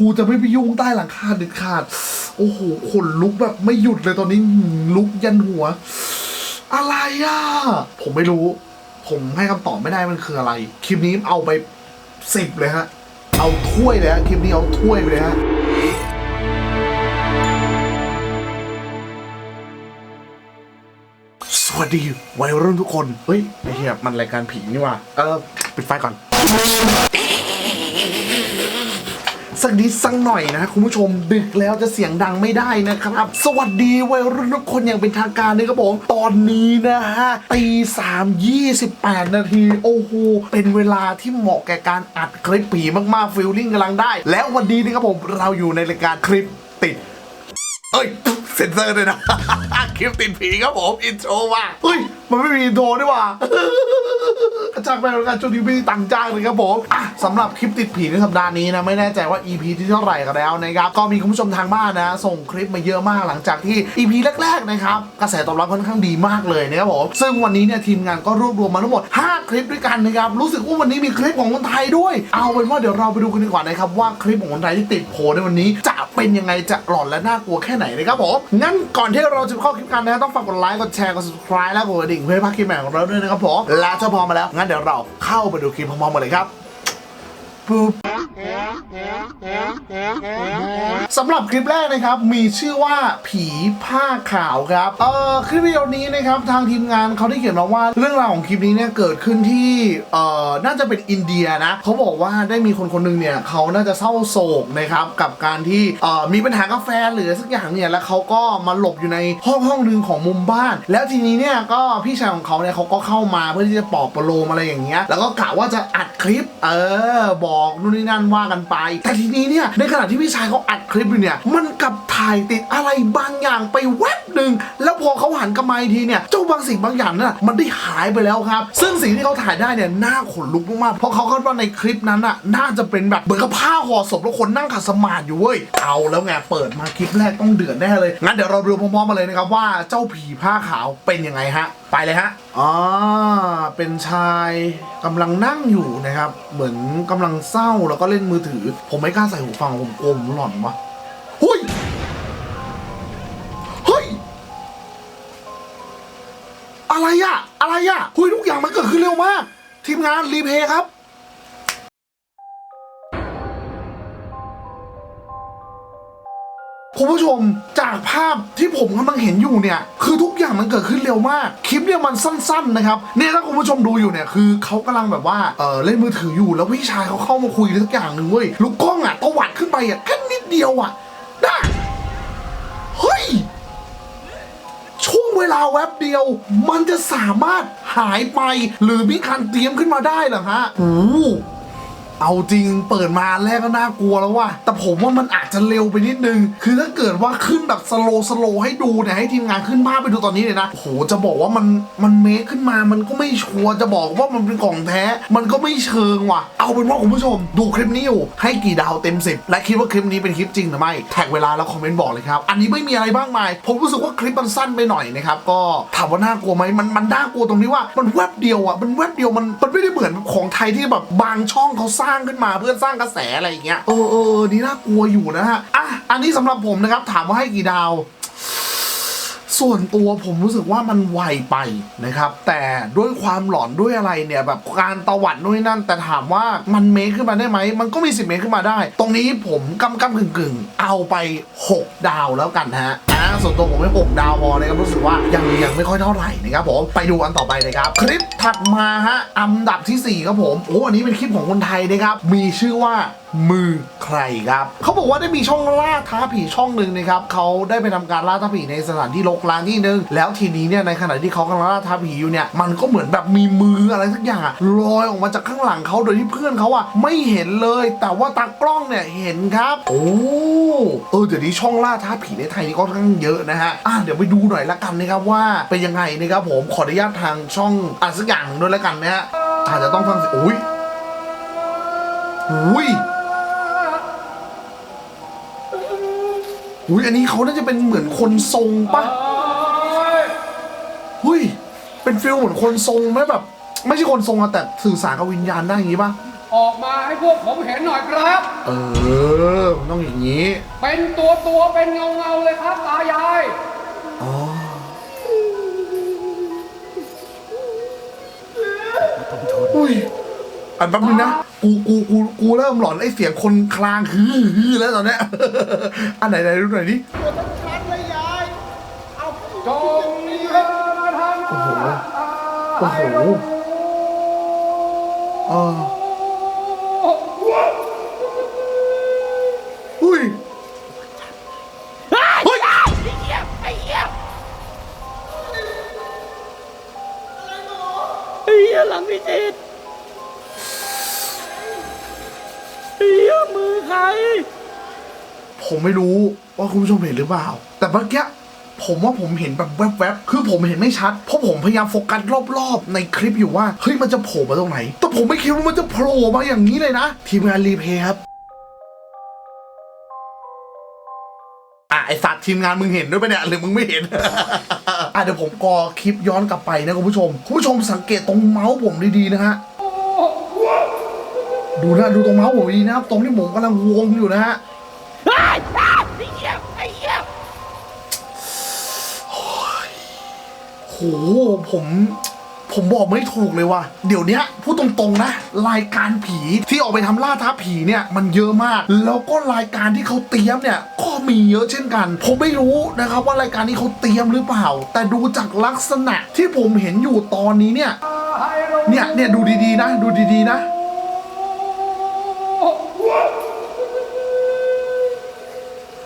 กูจะไม่ไปยุ่งใต้หลังคาเด็ดขาด โอ้โหขนลุกแบบไม่หยุดเลยตอนนี้ลุกยันหัว อะไรอะ ผมไม่รู้ ผมให้คำตอบไม่ได้มันคืออะไร คลิปนี้เอาไปสิบเลยฮะ เอาถ้วยเลยฮะ คลิปนี้เอาถ้วยไปเลยฮะสวัสดีวัยรุ่นทุกคน เฮ้ยไอเหี้ยมันรายการผีนี่ว่ะเออ ปิดไฟก่อน สักนิดสักหน่อยนะคุณผู้ชมดึกแล้วจะเสียงดังไม่ได้นะครับ สวัสดีวัยรุ่นทุกคนอย่างเป็นทางการเลยครับผมตอนนี้นะฮะตีสามยี่สิบแปดนาทีโอ้โหเป็นเวลาที่เหมาะแก่การอัดคลิปผีมากๆฟิลลิ่งกำลังได้ แล้ววันนี้นะครับผมเราอยู่ในรายการคลิปติดเอ้ยเซ็นเซอร์ด้วยนะ คลิปติดผีครับผมอินโทรว่ะเฮ้ยมันไม่มีอินโทรด้วยว่ะจ้างไปแล้วกันช่วงนี้ไม่ตังค์จ้างเลยครับผมอะสำหรับคลิปติดผีในสัปดาห์นี้นะไม่แน่ใจว่า EP ที่เท่าไหร่กันแล้วนะครับก็มีคุณผู้ชมทางบ้านนะ ส่งคลิปมาเยอะมากหลังจากที่ EP แรกๆนะครับกระแสตอบรับค่อนข้างดีมากเลยนะครับผมซึ่งวันนี้เนี่ยทีมงานก็รวบรวมมาทั้งหมด 5 คลิปด้วยกันนะครับรู้สึกว่าวันนี้มีคลิปของคนไทยด้วย เอาเป็นว่าเดี๋ยวเราไปดูกันดีกว่านะครับว่าคลิปของคนไทยที่ติดโผล่ในวันนี้ จะเป็นยังไงจะหลอนและน่ากลัวแค่ไหนนะครับผมงั้นก่อนที่เราจะเข้าคลิปกันนะต้องฝากกดไลค์กดแชร์กด subscribe และกดกระดิ่งเพื่อให้พลาดคลิปใหม่ของเราด้วยนะครับผมและถ้าพร้อมมาแล้วงั้นเดี๋ยวเราเข้าไปดูคลิปพร้อมๆกันเลยครับ ปุ๊บสำหรับคลิปแรกนะครับมีชื่อว่าผีผ้าขาวครับเอ่อคลิปวิดีโอนี้นะครับทางทีมงานเขาได้เขียนมาว่าเรื่องราวของคลิปนี้เนี่ยเกิดขึ้นที่เอ่อน่าจะเป็นอินเดียนะเขาบอกว่าได้มีคนคนหนึงเนี่ยเขาน่าจะเศร้าโศกนะครับกับการที่เอ่อมีปัญหากาแฟหรือสักอย่างเนี่ยแล้วเขาก็มาหลบอยู่ในห้องห้องหนึ่งของมุมบ้าน แล้วทีนี้เนี่ยก็พี่ชายของเขาเนี่ยเขาก็เข้ามาเพื่อที่จะปลอบประโลมอะไรอย่างเงี้ยแล้วก็กะว่าจะอัดคลิปเออบอกอกนู่นนี่นั่นว่ากันไป แต่ทีนี้เนี่ยในขณะที่พี่ชายเขาอัดคลิปอยู่เนี่ยมันกลับถ่ายติดอะไรบางอย่างไปแวบหนึ่งแล้วพอเขาหันกลับมาอีกทีเนี่ยเจ้าบางสิ่งบางอย่างน่ะมันได้หายไปแล้วครับ ซึ่งสิ่งที่เขาถ่ายได้เนี่ยน่าขนลุกมากๆเพราะเขาคาดว่าในคลิปนั้นน่ะน่าจะเป็นแบบเหมือนกับผ้าห่อศพแล้วคนนั่งขัดสมาธิอยู่เว้ยเอาแล้วไงเปิดมาคลิปแรกต้องเดือดแน่เลยงั้นเดี๋ยวเราดูพร้อมๆมาเลยนะครับว่าเจ้าผีผ้าขาวเป็นยังไงฮะไปเลยฮะอ๋อเป็นชายกำลังนั่งอยู่นะครับ เหมือนกำลังเศร้าแล้วก็เล่นมือถือ ผมไม่กล้าใส่หูฟังผมกลมหลอนวะเฮ้ยเฮ้ยอะไรอะอะไรอะเฮ้ยทุกอย่างมันเกิดขึ้นเร็วมาก ทีมงานรีเพย์ครับ คุณผู้ชมจากภาพที่ผมกำลังเห็นอยู่เนี่ย คือทุกอย่างมันเกิดขึ้นเร็วมาก คลิปเนี่ยมันสั้นๆนะครับเนี่ยถ้าคุณผู้ชมดูอยู่เนี่ยคือเขากำลังแบบว่าเออเล่นมือถืออยู่แล้วพี่ชายเขาเข้ามาคุยอะไรสักอย่างหนึ่งเว้ยลูกกล้องอะตวัดขึ้นไปอะแค่นิดเดียวอะนะเฮ้ยช่วงเวลาแวบเดียว มันจะสามารถหายไป หรือมีการเตรียมขึ้นมาได้เหรอฮะโอ้ เอาจริงเปิดมาแรกก็น่ากลัวแล้วว่ะแต่ผมว่ามันอาจจะเร็วไปนิดนึง คือถ้าเกิดว่าขึ้นแบบสโลสโลให้ดูเนี่ยให้ทีมงานขึ้นภาพไปดูตอนนี้เลยนะโหจะบอกว่ามันมันเมคขึ้นมามันก็ไม่ชัวร์จะบอกว่ามันเป็นของแท้ มันก็ไม่เชิงว่ะ เอาเป็นว่าคุณผู้ชม ดูคลิปนี้อยู่ให้กี่ดาวเต็ม 10 และคิดว่าคลิปนี้เป็นคลิปจริงหรือไม่แท็กเวลาแล้วคอมเมนต์บอกเลยครับอันนี้ไม่มีอะไรบ้างมายผมรู้สึกว่าคลิปมันสั้นไปหน่อยนะครับก็ถามว่าน่ากลัวไหมมันมันน่ากลัวตรงที่ว่ามันแวบเดียวอะมันแวบเดียวมันมันไม่ได้เหมือนของไทยที่แบบบางช่องเขาสร้างางขึ้นมาเพื่อสร้างกระแสอะไรอย่างเงี้ยเออเออนี่น่ากลัวอยู่นะฮะอะอันนี้สำหรับผมนะครับถามว่าให้กี่ดาว ส่วนตัวผมรู้สึกว่ามันไวไปนะครับ แต่ด้วยความหลอนด้วยอะไรเนี่ยแบบการตวัดนู่นนั่น แต่ถามว่ามันเมคขึ้นมาได้ไหมมันก็มีสิบเมคขึ้นมาได้ ตรงนี้ผมกำกำกึ่งกึ่งเอาไป 6 ดาวแล้วกันฮะอ่าส่วนตัวผมให้6ดาวพอนะครับรู้สึกว่ายังยังไม่ค่อยเท่าไหร่นะครับผมไปดูอันต่อไปเลยครับ คลิปถัดมาฮะอันดับทีสี่ 4 ครับผมโอ้อันนี้เป็นคลิปของคนไทยนะครับมีชื่อว่ามือใครครับเขาบอกว่าได้มีช่องล่าท้าผีช่องหนึ่งนะครับเขาได้ไปทำการล่าท้าผีในสถานที่รกร้างที่หนึ่งแล้วทีนี้เนี่ยในขณะที่เขากำลังล่าท้าผีอยู่เนี่ยมันก็เหมือนแบบมีมืออะไรสักอย่างลอยออกมาจากข้างหลังเขาโดยที่เพื่อนเขาอะไม่เห็นเลย แต่ว่าตากล้องเนี่ยเห็นครับ โอ้เออเดี๋ยวนี้ช่องล่าท้าผีในไทยนี่ก็ค่อนข้างเยอะนะฮะอะเดี๋ยวไปดูหน่อยละกันนะครับว่าเป็นยังไงนะครับผมขออนุญาตทางช่องอะสักอย่างหนึ่งด้วยละกันนะฮะอาจจะต้องฟังเสียงอุ้ยอุ้ยอุ้ยอันนี้เขาน่าจะเป็นเหมือนคนทรงปะหุ้ยเป็นฟิลเหมือนคนทรงไหมแบบ ไม่ใช่คนทรงอะแต่สื่อสารกับวิญญาณได้อย่างงี้ปะ ออกมาให้พวกผมเห็นหน่อยครับ เออมันต้องอย่างนี้ เป็นตัวตัวๆเป็นเงาเงาๆเลยครับตายาย อ๋ออุ้ยอันแป๊บนึงนะ กูกูกูกูเริ่มหลอนไอ้เสียงคนคลางฮือฮือแล้วตอนเนี้ย อันไหนไหนดูหน่อยดิจงมีเธอมาทำโอ้โหโอ้โห เออ พี่จิตไอ้เหี้ยมือใคร ผมไม่รู้ว่าคุณผู้ชมเห็นหรือเปล่า แต่เมื่อกี้ผมว่าผมเห็นแบบแวบๆ คือผมเห็นไม่ชัด เพราะผมพยายามโฟกัสรอบๆ ในคลิปอยู่ว่า เฮ้ย มันจะโผล่มาตรงไหน แต่ผมไม่คิดว่ามันจะโผล่มาอย่างนี้เลยนะ ทีมงานรีเพย์ครับอะไอสัตว์ทีมงานมึงเห็นด้วยปะเนี่ยหรือมึงไม่เห็น อะเดี๋ยวผมกอคลิปย้อนกลับไปนะคุณผู้ชม คุณผู้ชมสังเกตตรงเมาส์ผมดีๆนะฮะ ดูนะดูตรงเมาส์ผมดีนะครับ ตรงที่ผมกำลังวงอยู่นะฮะไอ้เหี้ยไอ้เหี้ยโหผมผมบอกไม่ถูกเลยว่ะ เดี๋ยวนี้พูดตรงๆนะ รายการผีที่ออกไปทำล่าท้าผีเนี่ย มันเยอะมาก แล้วก็รายการที่เขาเตรียมเนี่ย มีเยอะเช่นกัน ผมไม่รู้นะครับว่ารายการนี้เขาเตรียมหรือเปล่า แต่ดูจากลักษณะที่ผมเห็นอยู่ตอนนี้เนี่ย เนี่ยเนี่ยดูดีๆนะ ดูดีๆนะ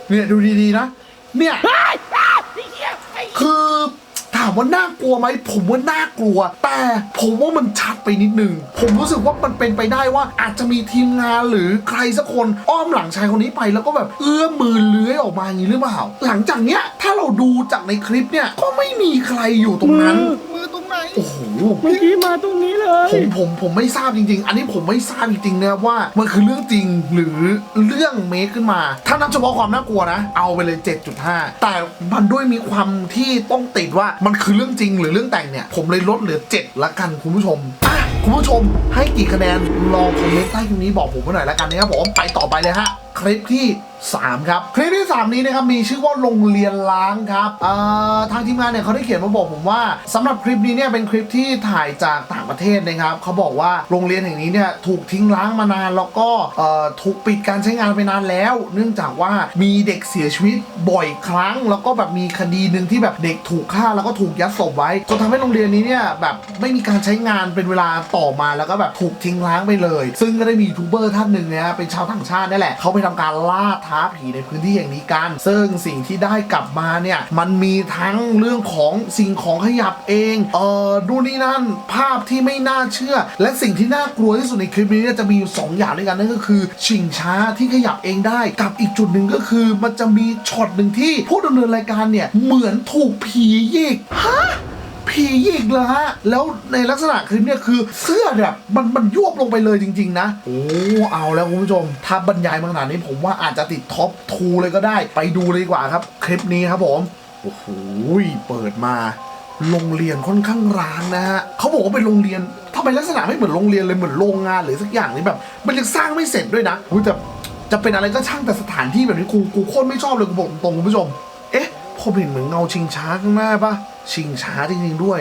เนี่ยดูดีๆนะ เนี่ยไอ้ไอ้เหี้ยไอ้คือถามว่าน่ากลัวไหมผมว่าน่ากลัว แต่ผมว่ามันชัดไปนิดนึง ผมรู้สึกว่ามันเป็นไปได้ว่าอาจจะมีทีมงานหรือใครสักคนอ้อมหลังชายคนนี้ไป แล้วก็แบบเอื้อมมือเลื้อยออกมาอย่างนี้หรือเปล่า หลังจากเนี้ยถ้าเราดูจากในคลิปเนี่ยก็ไม่มีใครอยู่ตรงนั้น มือตรงไหน โอ้โห เมื่อกี้มาตรงนี้เลยผมผมผมไม่ทราบจริง ๆ อันนี้ผมไม่ทราบจริงๆนะว่ามันคือเรื่องจริงหรือเรื่องเมคขึ้นมา ถ้านับเฉพาะความน่ากลัวนะ เอาไปเลย 7.5 แต่มันด้วยมีความที่ต้องติดว่ามันคือเรื่องจริงหรือเรื่องแต่งเนี่ย ผมเลยลดเหลือ 7 ละกันคุณผู้ชมอะคุณผู้ชมให้กี่คะแนนลองคอมเมนต์ใต้คลิปนี้บอกผมมาหน่อยละกันนะครับผมไปต่อไปเลยฮะ คลิปที่ 3 ครับ คลิปที่ 3 นี้นะครับมีชื่อว่าโรงเรียนล้างครับทางทีมงานเนี่ยเขาได้เขียนมาบอกผมว่าสำหรับคลิปนี้เนี่ยเป็นคลิปที่ถ่ายจากต่างประเทศนะครับเขาบอกว่าโรงเรียนแห่งนี้เนี่ยถูกทิ้งล้างมานานแล้วก็ถูกปิดการใช้งานไปนานแล้ว เนื่องจากว่ามีเด็กเสียชีวิตบ่อยครั้ง แล้วก็แบบมีคดีหนึ่งที่แบบเด็กถูกฆ่าแล้วก็ถูกยัดศพไว้จนทำให้โรงเรียนนี้เนี่ยแบบไม่มีการใช้งานเป็นเวลาต่อมาแล้วก็แบบถูกทิ้งล้างไปเลย ซึ่งก็ได้มียูทูบเบอร์ท่านหนึ่งเนี่ยเป็นชาวต่างชาตินี่แหละเขาไปทำการล่าทาผีในพื้นที่แห่งนี้กัน ซึ่งสิ่งที่ได้กลับมาเนี่ย มันมีทั้งเรื่องของสิ่งของขยับเองเออดูนี่นั่นภาพที่ไม่น่าเชื่อ และสิ่งที่น่ากลัวที่สุดในคลิปนี้จะมีอยู่สองอย่างด้วยกันนั่นก็คือชิงช้าที่ขยับเองได้ กับอีกจุดหนึ่งก็คือมันจะมีช็อตหนึ่งที่ผู้ดำเนินรายการเนี่ยเหมือนถูกผีหยิกฮะ ผียิกเลยฮะ แล้วในลักษณะคลิปเนี่ยคือเสื้อแบบมันมันยวบลงไปเลยจริง ๆ นะ โอ้เอาแล้วคุณผู้ชม ถ้าบรรยายมาขนาดนี้ผมว่าอาจจะติดท็อปทูเลยก็ได้ ไปดูเลยดีกว่าครับ คลิปนี้ครับผม โอ้โหเปิดมาโรงเรียนค่อนข้างร้างนะฮะเขาบอกว่าเป็นโรงเรียนทำไมลักษณะไม่เหมือนโรงเรียนเลยเหมือนโรงงานหรือสักอย่างนี่แบบ มันยังสร้างไม่เสร็จด้วยนะอุ๊ยแต่จะเป็นอะไรก็ช่างแต่สถานที่แบบนี้กูกูโคตรไม่ชอบเลยกูบอกตรงคุณผู้ชม เอ๊ะผมเห็นเหมือนเงาชิงช้าข้างหน้าปะ ชิงช้าจริงๆด้วย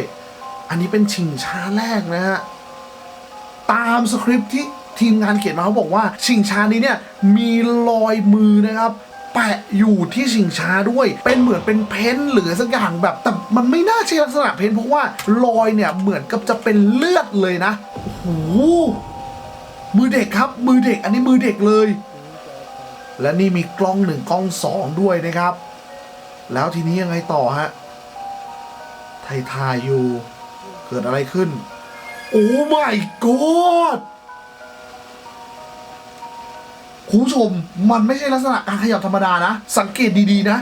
อันนี้เป็นชิงช้าแรกนะฮะ ตามสคริปต์ที่ทีมงานเขียนมาเขาบอกว่า ชิงช้านี้เนี่ยมีรอยมือนะครับ แปะอยู่ที่ชิงช้าด้วย เป็นเหมือนเป็นเพ้นหรือสักอย่างแบบ แต่มันไม่น่าใช่ลักษณะเพ้นเพราะว่ารอยเนี่ยเหมือนกับจะเป็นเลือดเลยนะโอ้โหมือเด็กครับ มือเด็กอันนี้มือเด็กเลย และนี่มีกล้องหนึ่งกล้องสองด้วยนะครับ แล้วทีนี้ยังไงต่อฮะ ไทยทายอยู่ เกิดอะไรขึ้น โอ้ my god คุณผู้ชมมันไม่ใช่ลักษณะการขยับธรรมดานะ สังเกตดีๆนะ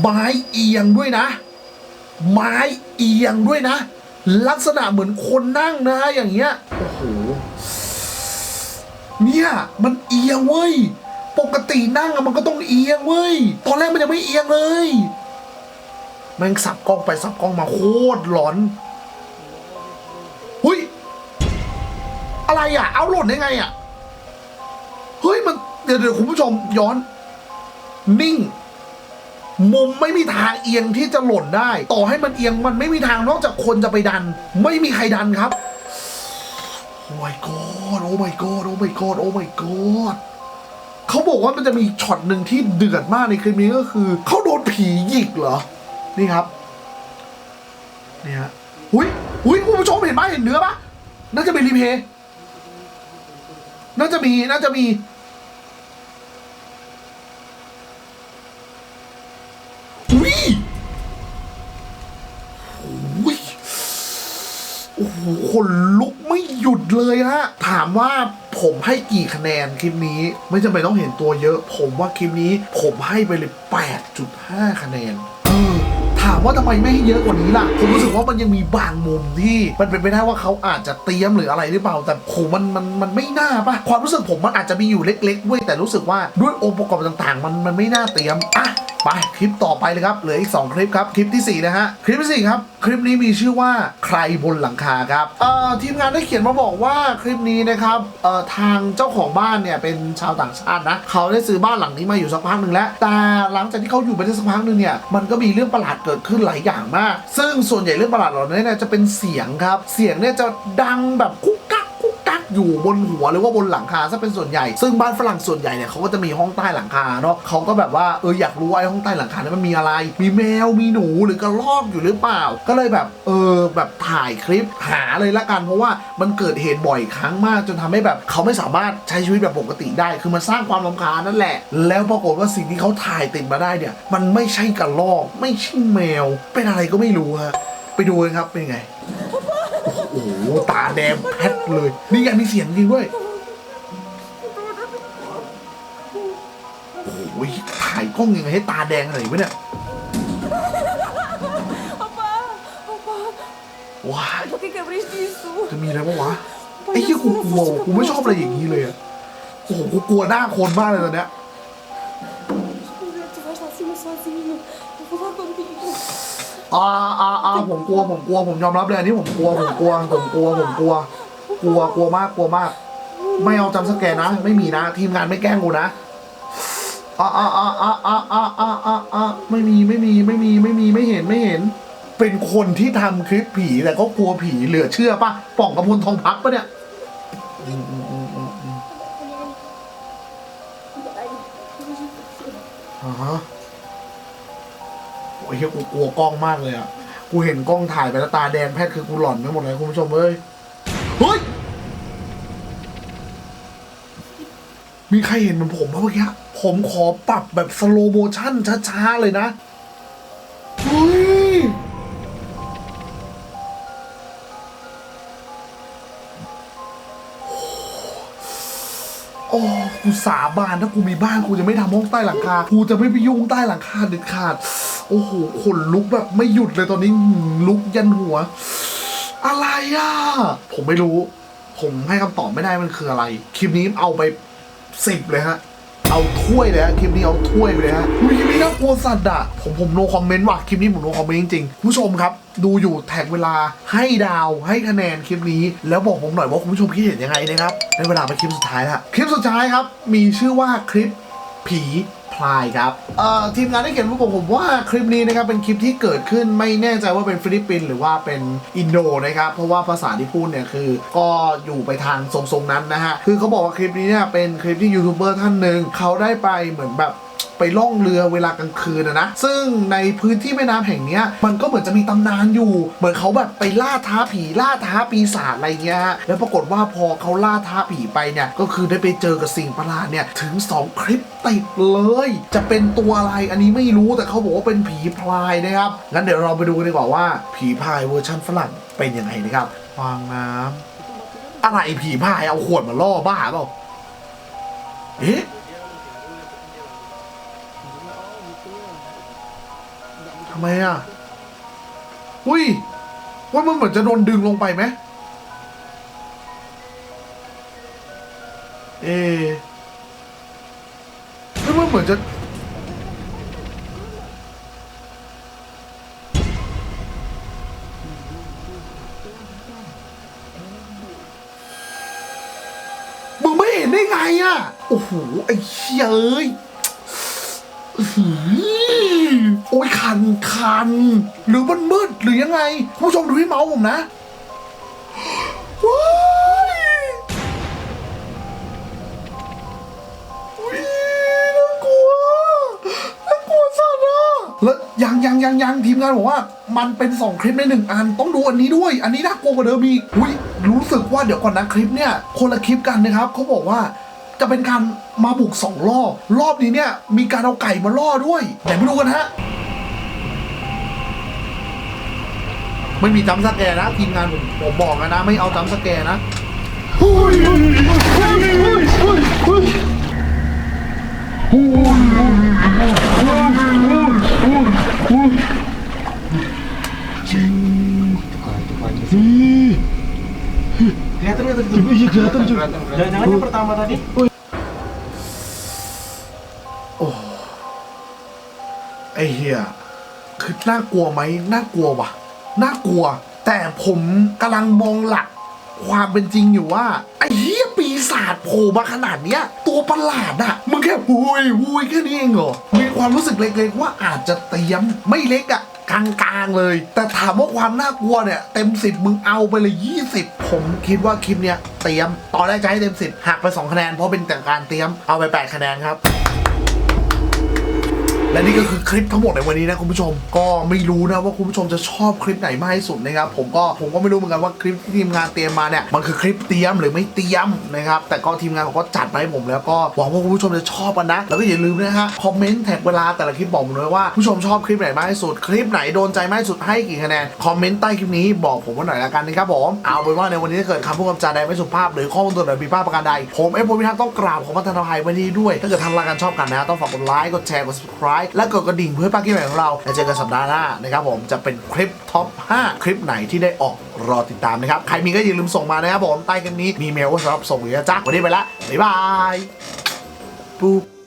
ไม้เอียงด้วยนะ ไม้เอียงด้วยนะ ลักษณะเหมือนคนนั่งนะฮะอย่างเงี้ยโอ้โหเนี่ยมันเอียงเว้ย ปกตินั่งอะมันก็ต้องเอียงเว้ย ตอนแรกมันยังไม่เอียงเลย แม่งสับกล้องไปสับกล้องมาโคตรหลอนหุยอะไรอะ เอาหล่นได้ไงอะ เฮ้ยมันเดี๋ยวเดี๋ยวคุณผู้ชมย้อน นิ่ง มุมไม่มีทางเอียงที่จะหล่นได้ ต่อให้มันเอียงมันไม่มีทางนอกจากคนจะไปดัน ไม่มีใครดันครับโอ้ my god โอ้ my god โอ้ my god โอ้ my god เขาบอกว่ามันจะมีช็อตหนึ่งที่เดือดมากในคลิปนี้ก็คือ เขาโดนผีหยิกเหรอ นี่ครับนี่ฮะหุยหุยคุณผู้ชมเห็นไหมเห็นเนื้อปะน่าจะเป็นรีเพย์น่าจะมีน่าจะมีอุ้ยอุ้ยโอ้โหคนลุกไม่หยุดเลยฮะ ถามว่าผมให้กี่คะแนนคลิปนี้ ไม่จำเป็นต้องเห็นตัวเยอะ ผมว่าคลิปนี้ผมให้ไปเลย 8.5 คะแนนามว่าทำไมไม่ให้เยอะกว่านี้ล่ะ ผมรู้สึกว่ามันยังมีบางมุมที่มันเป็นไปได้ว่าเขาอาจจะเตรียมหรืออะไรหรือเปล่า แต่ผมมันมันมันไม่น่าปะความรู้สึกผมมันอาจจะมีอยู่เล็กๆด้วยแต่รู้สึกว่าด้วยองค์ประกอบต่างๆ มันมันไม่น่าเตรียมอะ ไปคลิปต่อไปเลยครับ เหลืออีก 2 คลิปครับ คลิปทีสี่4 นะฮะ คลิปที่สี่ครับ คลิปนี้มีชื่อว่าใครบนหลังคาครับเอ่อทีมงานได้เขียนมาบอกว่าคลิปนี้นะครับเอ่อทางเจ้าของบ้านเนี่ยเป็นชาวต่างชาตินะ เขาได้ซื้อบ้านหลังนี้มาอยู่สักพักหนึ่งแล้ว แต่หลังจากที่เขาอยู่ไปได้สักพักหนึ่งเนี่ย มันก็มีเรื่องประหลาดเกิดขึ้นหลายอย่างมาก ซึ่งส่วนใหญ่เรื่องประหลาดเหล่านี้เนี่ยจะเป็นเสียงครับ เสียงเนี่ยจะดังแบบกุ๊ก อยู่บนหัวหรือว่าบนหลังคาซะเป็นส่วนใหญ่ ซึ่งบ้านฝรั่งส่วนใหญ่เนี่ยเขาก็จะมีห้องใต้หลังคาเนาะเขาก็แบบว่าเอออยากรู้ไอ้ห้องใต้หลังคานั้นมันมีอะไร มีแมวมีหนูหรือกระรอกอยู่หรือเปล่า ก็เลยแบบเออแบบถ่ายคลิปหาเลยละกันเพราะว่ามันเกิดเหตุบ่อยครั้งมากจนทำให้แบบเขาไม่สามารถใช้ชีวิตแบบปกติได้ คือมันสร้างความรำคาญนั่นแหละ แล้วปรากฏว่าสิ่งที่เขาถ่ายติดมาได้เนี่ย มันไม่ใช่กระรอก ไม่ใช่แมว เป็นอะไรก็ไม่รู้ฮะ ไปดูกันครับ เป็นไง ตาแดงแพทเลย นี่ยังมีเสียงจริงด้วยโอ้โหถ่ายกล้องยังไงให้ตาแดงอะไรวะเนี่ย Opa! Opa! ว้าย Por que que abriste isso? จะมีอะไรปะวะไอ้ที่กูกลัวกูไม่ชอบอะไรอย่างนี้เลยอะโอ้โหกูกลัวหน้าคนมากเลยตอนเนี้ย Tu vai estar acima sozinho. Eu vou lá contigo. อ่าอ่าอ่าผมกลัวผมกลัวผมยอมรับเลยอันนี้ผมกลัวผมกลัวผมกลัวผมกลัว กลัวกลัวมากกลัวมาก ไม่เอาจำสแกนนะ ไม่มีนะ ทีมงานไม่แกล้งกูนะอ่าอ่าอ่าอ่าอ่าอ่าอ่าอ่าอ่าไม่มีไม่มีไม่มีไม่มีไม่เห็นไม่เห็น เป็นคนที่ทำคลิปผีแต่ก็กลัวผีเหลือเชื่อปะป่องกระพลทองพักปะเนี่ยอืมอืมอืมอืมอืม Ai, อ่าฮะโอ้เฮียกูกลัวกล้องมากเลยอะ กูเห็นกล้องถ่ายไปแล้วตาแดงแพทย์คือกูหลอนไปหมดเลยคุณผู้ชมเอ้ย เฮ้ย มีใครเห็นเหมือนผมปะเมื่อกี้ผมขอปรับแบบสโลโมชั่นช้าๆเลยนะ เฮ้ย โอ้กูสาบานถ้ากูมีบ้านกูจะไม่ทำห้องใต้หลังคา กูจะไม่ไปยุ่งใต้หลังคาเด็ดขาด โอ้โหขนลุกแบบไม่หยุดเลยตอนนี้ลุกยันหัว อะไรอะ ผมไม่รู้ ผมให้คำตอบไม่ได้มันคืออะไร คลิปนี้เอาไปสิบเลยฮะเอาถ้วยเลยฮะคลิปนี้เอาถ้วยไปเลยฮะอุ้ยคลิปนี้น่ากลัวสัตว์อะผมผมโนคอมเมนต์ว่ะคลิปนี้ผมโนคอมเมนต์จริงๆผู้ชมครับ ดูอยู่แท็กเวลาให้ดาวให้คะแนนคลิปนี้ แล้วบอกผมหน่อยว่าคุณผู้ชมคิดเห็นยังไงนะครับในเวลาไปคลิปสุดท้ายแล้วคลิปสุดท้ายครับ มีชื่อว่าคลิปผี พลายครับเอ่อทีมงานได้เขียนมาบอกผมว่าคลิปนี้นะครับเป็นคลิปที่เกิดขึ้นไม่แน่ใจว่าเป็นฟิลิปปินส์หรือว่าเป็นอินโดนะครับเพราะว่าภาษาที่พูดเนี่ยคือ ก็อยู่ไปทางทรงๆนั้นนะฮะคือเขาบอกว่าคลิปนี้เนี่ยเป็นคลิปที่ยูทูบเบอร์ท่านหนึ่งเขาได้ไปเหมือนแบบ ไปล่องเรือเวลากลางคืนนะนะ ซึ่งในพื้นที่แม่น้ำแห่งเนี้ย มันก็เหมือนจะมีตำนานอยู่ เหมือนเขาแบบไปล่าท้าผีล่าท้าปีศาจอะไรเงี้ย แล้วปรากฏว่าพอเขาล่าท้าผีไปเนี่ย ก็คือได้ไปเจอกับสิ่งประหลาดเนี่ย ถึง 2 คลิปติดเลย จะเป็นตัวอะไรอันนี้ไม่รู้แต่เขาบอกว่าเป็นผีพลายนะครับ งั้นเดี๋ยวเราไปดูกันดีกว่าว่า ผีพลายเวอร์ชันฝรั่งเป็นยังไงนะครับวางน้ำอะไรผีพลายเอาขวดมาล่อบ้าเปล่าเอ๊ะำไมอะ อุ้ย ว่ามันเหมือนจะโดนดึงลงไปไหม เอ๊ะแล้วมันเหมือนจะมึงไม่เห็นได้ไงอะ โอ้โห ไอ้เหี้ยเอ้ย โอ้ยคันคัน หรือมันมืดหรือยังไงคุณผู้ชมดูที่เมาส์ผมนะว้ายอุ๊ยน่ากลัวน่ากลัวสัสอะแล้วยังยังยังยังทีมงานบอกว่ามันเป็นสองคลิปในหนึ่งอัน ต้องดูอันนี้ด้วย อันนี้น่ากลัวกว่าเดิมอีกอุ้ยรู้สึกว่าเดี๋ยวก่อนนะคลิปเนี่ยคนละคลิปกันนะครับเขาบอกว่าจะเป็นการมาบุกสองรอบ รอบนี้เนี่ย มีการเอาไก่มาล่อด้วยไหนไปดูกันฮะ ไม่มีจำสแกร์นะทีมงานผมผมบอกนะ ไม่เอาจำสแกร์นะเฮ้ยเฮ้ยเฮ้ยเฮ้ยเฮ้ยเฮ้ย Kelihatan juga. Jangan-jangan yang pertama tadi. ไอเฮียคือน่ากลัวไหมน่ากลัววะ น่ากลัว แต่ผมกำลังมองหลักความเป็นจริงอยู่ว่า ไอ้เฮียปีศาจโผล่มาขนาดเนี้ย ตัวประหลาดอะมึงแค่หุยหุยแค่นี้เองเหรอ มีความรู้สึกเล็กๆว่าอาจจะเตรียมไม่เล็กอะกลางๆเลย แต่ถามว่าความน่ากลัวเนี่ย เต็มสิบมึงเอาไปเลยยี่สิบผมคิดว่าคลิปเนี้ยเตรียมตอนแรกจะให้เต็มสิบหักไปสองคะแนนเพราะเป็นแต่การเตรียมเอาไปแปดคะแนนครับ และนี่ก็คือคลิปทั้งหมดในวันนี้นะคุณผู้ชม ก็ไม่รู้นะว่าคุณผู้ชมจะชอบคลิปไหนมากที่สุดนะครับผมก็ผมก็ไม่รู้เหมือนกันว่าคลิปที่ทีมงานเตรียมมาเนี่ยมันคือคลิปเตรียมหรือไม่เตรียมนะครับแต่ก็ทีมงานเขาก็จัดมาให้ผมแล้วก็หวังว่าคุณผู้ชมจะชอบกันนะ แล้วก็อย่าลืมนะฮะคอมเมนต์แท็กเวลาแต่ละคลิปบอกผมด้วยว่าผู้ชมชอบคลิปไหนมากที่สุดคลิปไหนโดนใจมากที่สุดให้กี่คะแนนคอมเมนต์ใต้คลิปนี้บอกผมมาหน่อยละกันนะครับผมเอาเป็นว่าในวันนี้ถ้าเกิดคำพูดคำจาใดไม่สุภาพหรือข้อมูลตัวไหนผิดพลาดประการใดผมเอฟโพิทักษ์ต้องกราบขอประทาภัยไว้นี้ด้วย ถ้าเกิดทางรายการชอบกันนะต้องฝากกดไลค์กดแชร์กด subscribe และกดกระดิ่งเพื่อปาร์กี้ใหม่ของเราแล้วเจอกันสัปดาห์หน้านะครับผมจะเป็นคลิปท็อป 5 คลิปไหนที่ได้ออกรอติดตามนะครับ ใครมีก็อย่าลืมส่งมานะครับผมใต้คลิปนี้มีเมลไว้สำหรับส่งอยู่นะจ๊ะวันนี้ไปละบ๊ายบายปุ๊บ